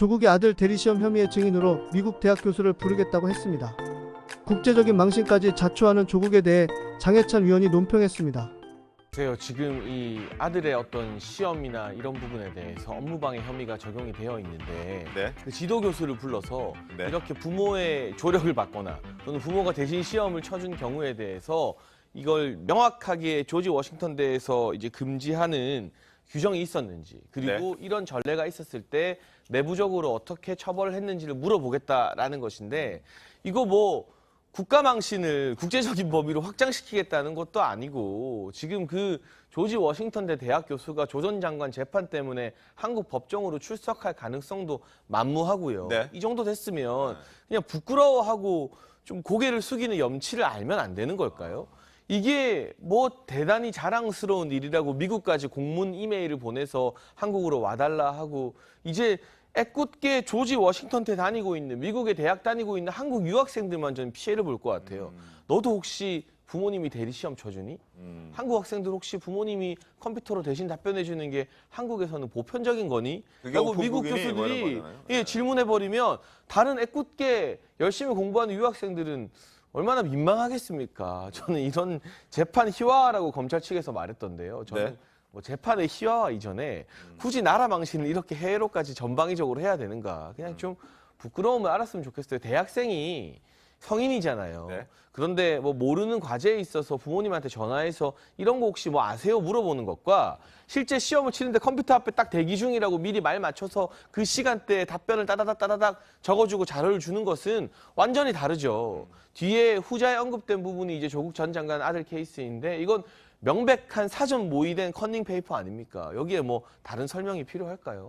조국의 아들 대리시험 혐의의 증인으로 미국 대학 교수를 부르겠다고 했습니다. 국제적인 망신까지 자초하는 조국에 대해 장해찬 위원이 논평했습니다. 글쎄요, 지금 이 아들의 어떤 시험이나 이런 부분에 대해서 업무방해 혐의가 적용이 되어 있는데 네. 그 지도 교수를 불러서 네. 이렇게 부모의 조력을 받거나 또는 부모가 대신 시험을 쳐준 경우에 대해서 이걸 명확하게 조지 워싱턴 대에서 이제 금지하는 규정이 있었는지 그리고 이런 전례가 있었을 때 내부적으로 어떻게 처벌을 했는지를 물어보겠다라는 것인데 이거 뭐 국가 망신을 국제적인 범위로 확장시키겠다는 것도 아니고 지금 그 조지 워싱턴 대 대학 교수가 조 전 장관 재판 때문에 한국 법정으로 출석할 가능성도 만무하고요. 네. 이 정도 됐으면 그냥 부끄러워하고 좀 고개를 숙이는 염치를 알면 안 되는 걸까요? 이게 뭐 대단히 자랑스러운 일이라고 미국까지 공문 이메일을 보내서 한국으로 와달라 하고 이제 애꿎게 조지 워싱턴 대 다니고 있는 미국의 대학 다니고 있는 한국 유학생들만 저는 피해를 볼 것 같아요. 너도 혹시 부모님이 대리 시험 쳐주니? 음. 한국 학생들 혹시 부모님이 컴퓨터로 대신 답변해 주는 게 한국에서는 보편적인 거니? 라고 미국? 뭐 교수들이 거잖아요. 예, 질문해 버리면 다른 애꿎게 열심히 공부하는 유학생들은 얼마나 민망하겠습니까? 저는 이런 재판 희화라고 검찰 측에서 말했던데요. 저는 네. 뭐 재판의 희화화 이전에 굳이 나라 망신을 이렇게 해외로까지 전방위적으로 해야 되는가? 그냥 좀 부끄러움을 알았으면 좋겠어요. 대학생이 성인이잖아요. 네. 그런데 뭐 모르는 과제에 있어서 부모님한테 전화해서 이런 거 혹시 뭐 아세요 물어보는 것과 실제 시험을 치는데 컴퓨터 앞에 딱 대기 중이라고 미리 말 맞춰서 그 시간대에 답변을 따다닥 따다닥 적어주고 자료를 주는 것은 완전히 다르죠. 뒤에 후자에 언급된 부분이 이제 조국 전 장관 아들 케이스인데 이건 명백한 사전 모의된 컨닝 페이퍼 아닙니까? 여기에 뭐 다른 설명이 필요할까요?